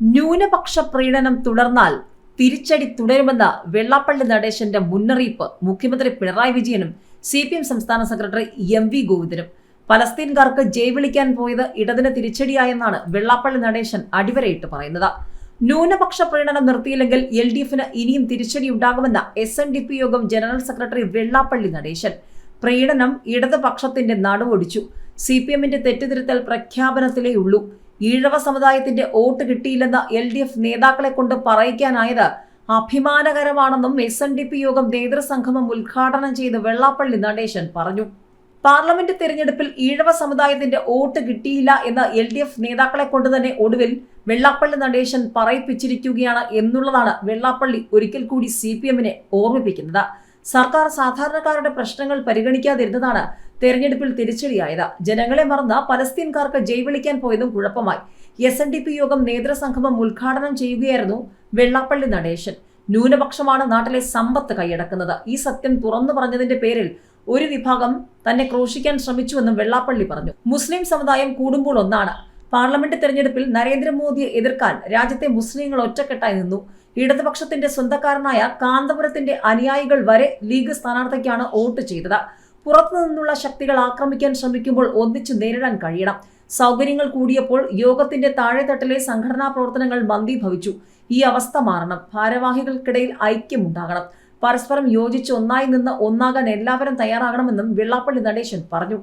ന്യൂനപക്ഷ പ്രീണനം തുടർന്നാൽ തിരിച്ചടി തുടരുമെന്ന വെള്ളാപ്പള്ളി നടേശന്റെ മുന്നറിയിപ്പ് മുഖ്യമന്ത്രി പിണറായി വിജയനും സി പി എം സംസ്ഥാന സെക്രട്ടറി എം വി ഗോവിന്ദനും. പലസ്തീൻകാർക്ക് ജയ് വിളിക്കാൻ പോയത് ഇടതിന് തിരിച്ചടിയായെന്നാണ് വെള്ളാപ്പള്ളി നടേശൻ അടിവരയിട്ട് പറയുന്നത്. ന്യൂനപക്ഷ പ്രീണനം നിർത്തിയില്ലെങ്കിൽ എൽ ഡി എഫിന് ഇനിയും തിരിച്ചടി ഉണ്ടാകുമെന്ന എസ് എൻ ഡി പി യോഗം ജനറൽ സെക്രട്ടറി വെള്ളാപ്പള്ളി നടേശൻ. പ്രീണനം ഇടതുപക്ഷത്തിന്റെ നടുവൊടിച്ചു. സി പി എമ്മിന്റെ തെറ്റുതിരുത്തൽ പ്രഖ്യാപനത്തിലേ ഉള്ളൂ. ഈഴവ സമുദായത്തിന്റെ വോട്ട് കിട്ടിയില്ലെന്ന് എൽ ഡി എഫ് നേതാക്കളെ കൊണ്ട് പറയിക്കാനായത് അഭിമാനകരമാണെന്നും എസ് എൻ ഡി പി യോഗം നേതൃസംഗമം ഉദ്ഘാടനം ചെയ്ത് വെള്ളാപ്പള്ളി നടേശൻ പറഞ്ഞു. പാർലമെന്റ് തെരഞ്ഞെടുപ്പിൽ ഈഴവ സമുദായത്തിന്റെ വോട്ട് കിട്ടിയില്ല എന്ന് എൽ ഡി എഫ് നേതാക്കളെ കൊണ്ട് തന്നെ ഒടുവിൽ വെള്ളാപ്പള്ളി നടേശൻ പറയിപ്പിച്ചിരിക്കുകയാണ് എന്നുള്ളതാണ് വെള്ളാപ്പള്ളി ഒരിക്കൽ കൂടി സി പി എമ്മിനെ ഓർമ്മിപ്പിക്കുന്നത്. സർക്കാർ സാധാരണക്കാരുടെ പ്രശ്നങ്ങൾ പരിഗണിക്കാതിരുന്നതാണ് തെരഞ്ഞെടുപ്പിൽ തിരിച്ചടിയായത്. ജനങ്ങളെ മറന്ന പലസ്തീൻകാർക്ക് ജയ് വിളിക്കാൻ പോയതും കുഴപ്പമായി. എസ് എൻ ഡി പി യോഗം നേതൃസംഗമം ഉദ്ഘാടനം ചെയ്യുകയായിരുന്നു വെള്ളാപ്പള്ളി നടേശൻ. ന്യൂനപക്ഷമാണ് നാട്ടിലെ സമ്പത്ത് കൈയടക്കുന്നത്. ഈ സത്യം തുറന്നു പറഞ്ഞതിന്റെ പേരിൽ ഒരു വിഭാഗം തന്നെ ക്രോശിക്കാൻ ശ്രമിച്ചുവെന്നും വെള്ളാപ്പള്ളി പറഞ്ഞു. മുസ്ലിം സമുദായം കൂടുമ്പോൾ ഒന്നാണ്. പാർലമെന്റ് തെരഞ്ഞെടുപ്പിൽ നരേന്ദ്രമോദിയെ എതിർക്കാൻ രാജ്യത്തെ മുസ്ലിങ്ങൾ ഒറ്റക്കെട്ടായി നിന്നു. ഇടതുപക്ഷത്തിന്റെ സ്വന്തക്കാരനായ കാന്തപുരത്തിന്റെ അനുയായികൾ വരെ ലീഗ് സ്ഥാനാർത്ഥിക്കാണ് വോട്ട് ചെയ്തത്. പുറത്തു നിന്നുള്ള ശക്തികൾ ആക്രമിക്കാൻ ശ്രമിക്കുമ്പോൾ ഒന്നിച്ചു നേരിടാൻ കഴിയണം. സൗകര്യങ്ങൾ കൂടിയപ്പോൾ യോഗത്തിന്റെ താഴെത്തട്ടിലെ സംഘടനാ പ്രവർത്തനങ്ങൾ മന്ദീഭവിച്ചു. ഈ അവസ്ഥ മാറണം. ഭാരവാഹികൾക്കിടയിൽ ഐക്യമുണ്ടാകണം. പരസ്പരം യോജിച്ച് ഒന്നായി നിന്ന് ഒന്നാകാൻ എല്ലാവരും തയ്യാറാകണമെന്നും വെള്ളാപ്പള്ളി നടേശൻ പറഞ്ഞു.